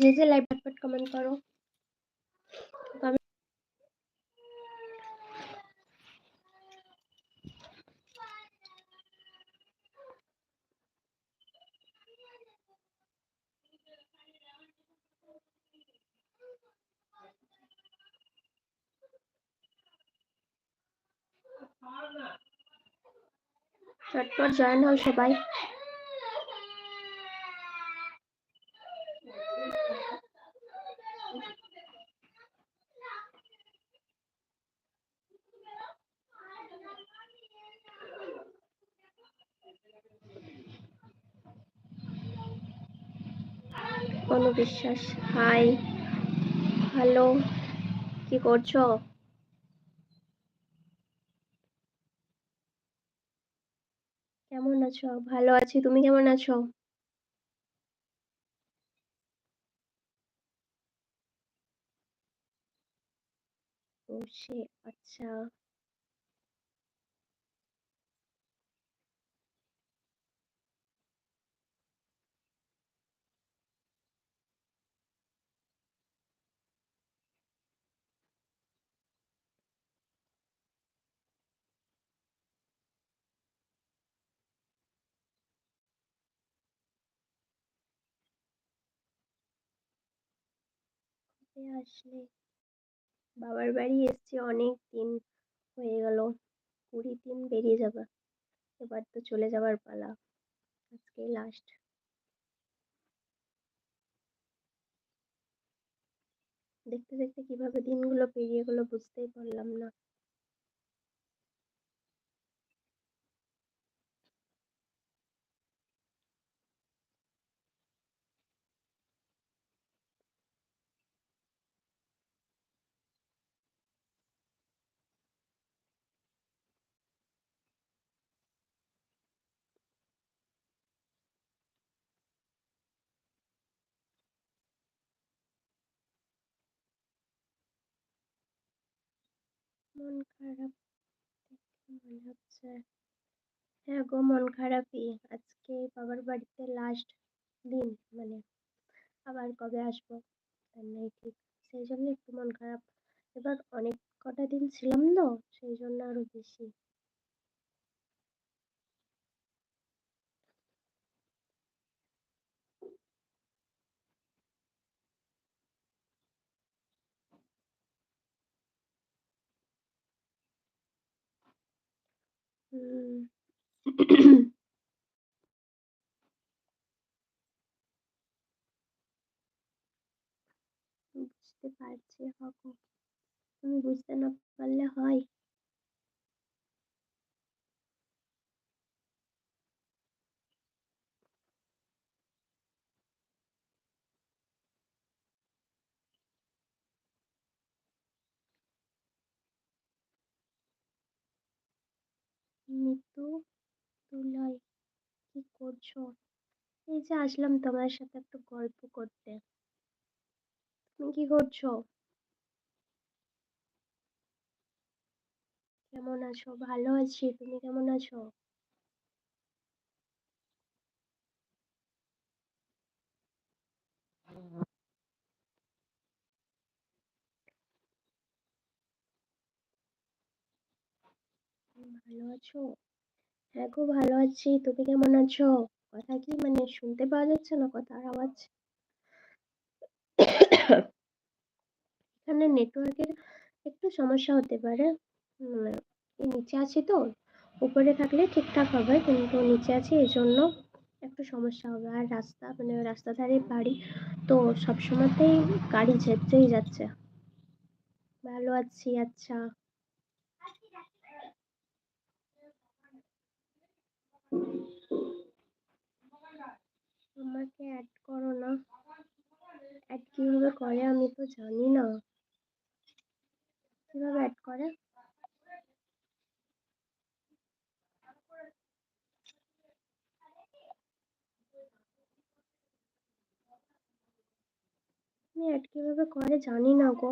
যে যে live ফটফট comment করো তো আমি চটপট অনু বিশ্বাস হাই, হ্যালো, কি করছ? কেমন আছো? ভালো আছি, তুমি কেমন আছো? সে আচ্ছা। কবে আসলে বাবার বাড়ি এসছি, অনেক দিন হয়ে গেল, কুড়ি দিন বেরিয়ে যাবে। এবার তো চলে যাওয়ার পালা, আজকে লাস্ট দেখতে দেখতে কীভাবে দিনগুলো পেরিয়ে গেলো বুঝতেই পারলাম না। মন খারাপ মনে হচ্ছে হ্যাঁ গো মন খারাপই। আজকে বাবার বাড়িতে লাস্ট দিন মানে আবার কবে আসব? নেই ঠিক। সেই জন্য একটু মন খারাপ। এবার অনেক কটা দিন ছিলাম তো, সেই জন্য আরও বেশি। বুঝতে পারছি হকু তুমি বুঝতে না পারলে হয় মিতু তুলাই কি করছ? এই যে আসলাম তোমার সাথে একটু গল্প করতে। তুমি কি করছ? কেমন আছো? ভালো আছি। তুমি কেমন আছো? ভালো আছো? হ্যাঁ গো, ভালো আছি। তুমি কেমন আছো? কথা কি মানে শুনতে পাওয়া যাচ্ছে না কথার আওয়াজ? এখানে নেটওয়ার্কের একটু সমস্যা হতে পারে। নিচে আছি তো। উপরে থাকলে ঠিকঠাক হবে, কিন্তু নিচে আছি এই জন্য একটু সমস্যা হবে। আর রাস্তা মানে রাস্তা ধারে বাড়ি, তো সবসময়তেই গাড়ি যেতেই যাচ্ছে। ভালো আছি আচ্ছা। আমাকে অ্যাড করো না। অ্যাড কীভাবে করে আমি তো জানি না। কীভাবে অ্যাড করে? আমি অ্যাড কীভাবে করে জানি না গো।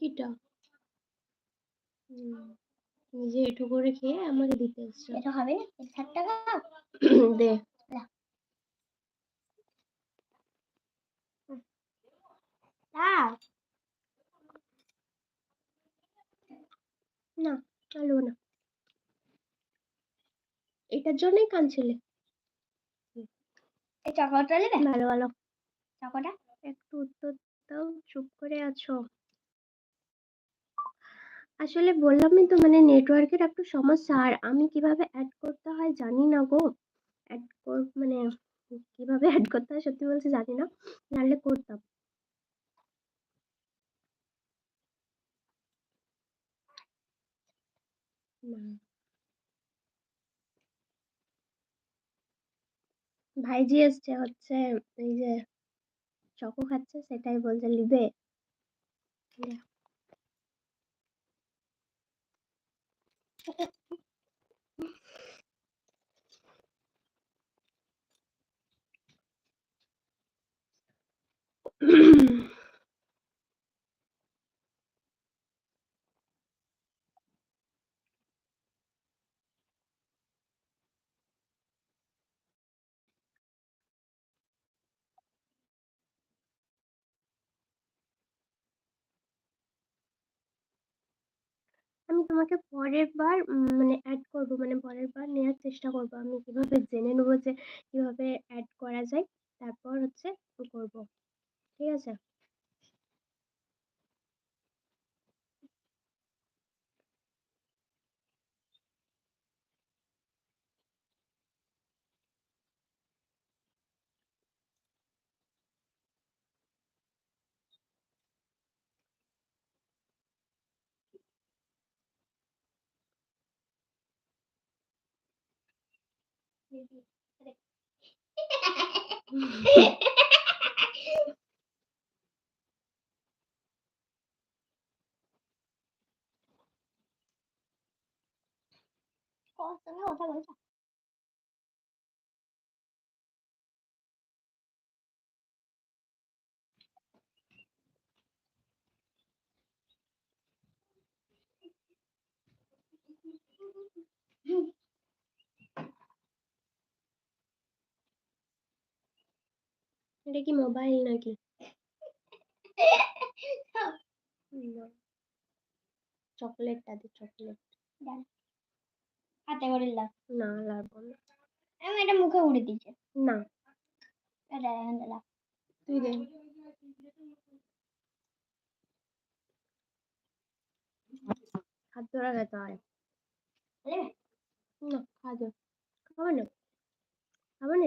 কিটা নিজে এঁঠো করে খেয়ে আমাকে দিতে এসছো। এটা হবে না? এটা ষাট টাকা? দে। না আলু না। এটার জন্যই কাঁদছিলে। এই চকোটা নেবে? ভালো ভালো। চকোটা? একটু উত্তর দাও চুপ করে আছো? আসলে বললামই তো মানে নেটওয়ার্কের একটু সমস্যা। আর আমি কীভাবে অ্যাড করতে হয় জানি না গো। অ্যাড কর মানে কীভাবে অ্যাড করতে হয় সত্যি বলতে জানি না। জানলে করতাম। ভাইজি এসছে, হচ্ছে এই যে চকো খাচ্ছে সেটাই বলছে লিবে দে। আমি তোমাকে পরের বার মানে অ্যাড করব মানে পরের বার নেওয়ার চেষ্টা করব। আমি কীভাবে জেনে নেব যে কীভাবে অ্যাড করা যায়, তারপর হচ্ছে করব। ঠিক আছে? কত না ওটা বলছো এটা কি মোবাইল নাকি? চকলেটটা দি চকলেট। হাতে করে দাও। না লাগবে না। আমি এটা মুখে উড়ে দিচ্ছে না। এটা এখান দাও। তুই দে। হাত ধরা হয়। নেবে? না খাবে খাবে না? খাবে না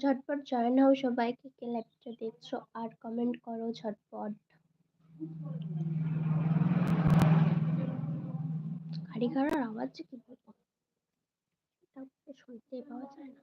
ঝটপট জয়েন হও সবাই কে লাইভটা দেখছ আর কমেন্ট করো ঝটপট। গাড়ি ঘোড়ার আওয়াজ যে কি বলব? শুনতে পাওয়া যায় না।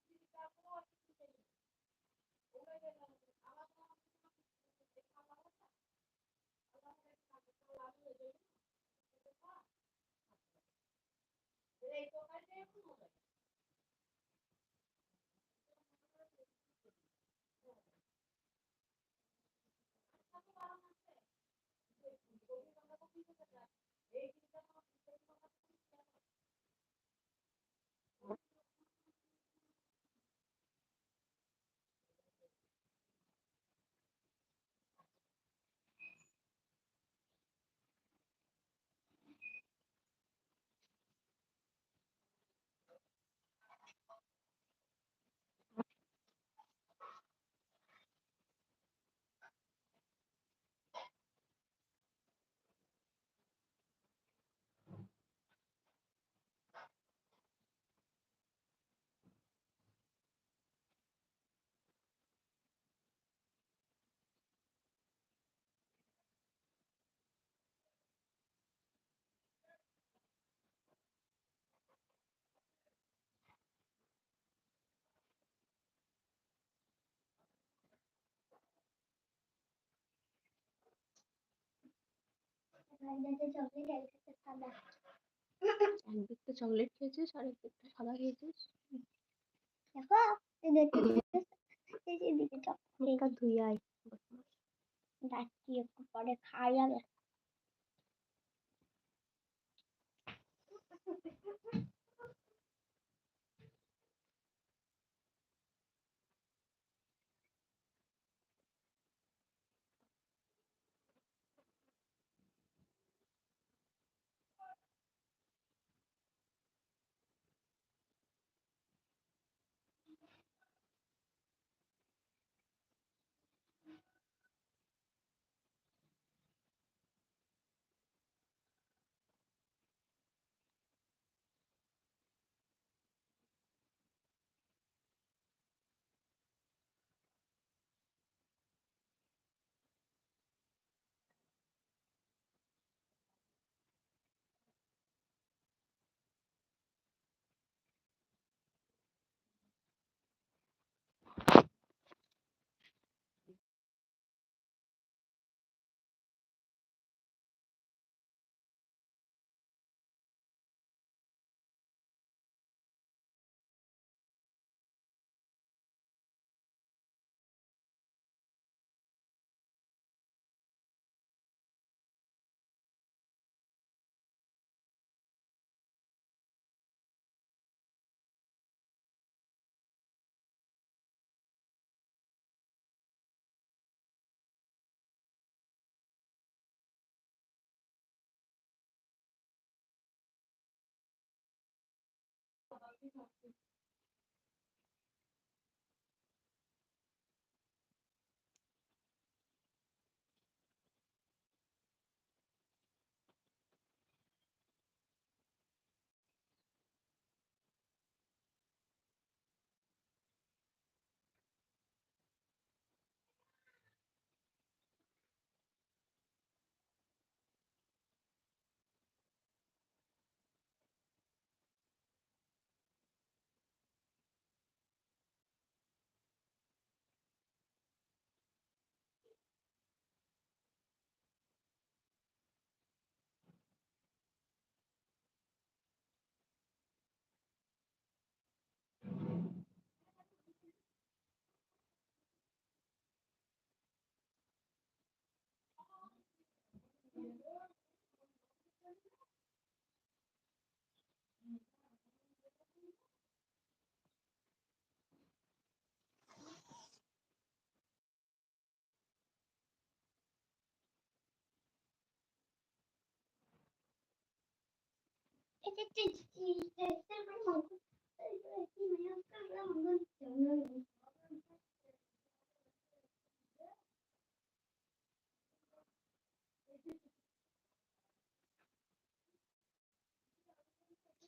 একদিকটা চকলেট খেয়েছিস আর একদিকটা সাদা খেয়েছিস। দেখো ধুই আয়। একটু পরে খাই আগে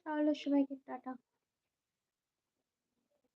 তাহলে সবাইকে টাটা।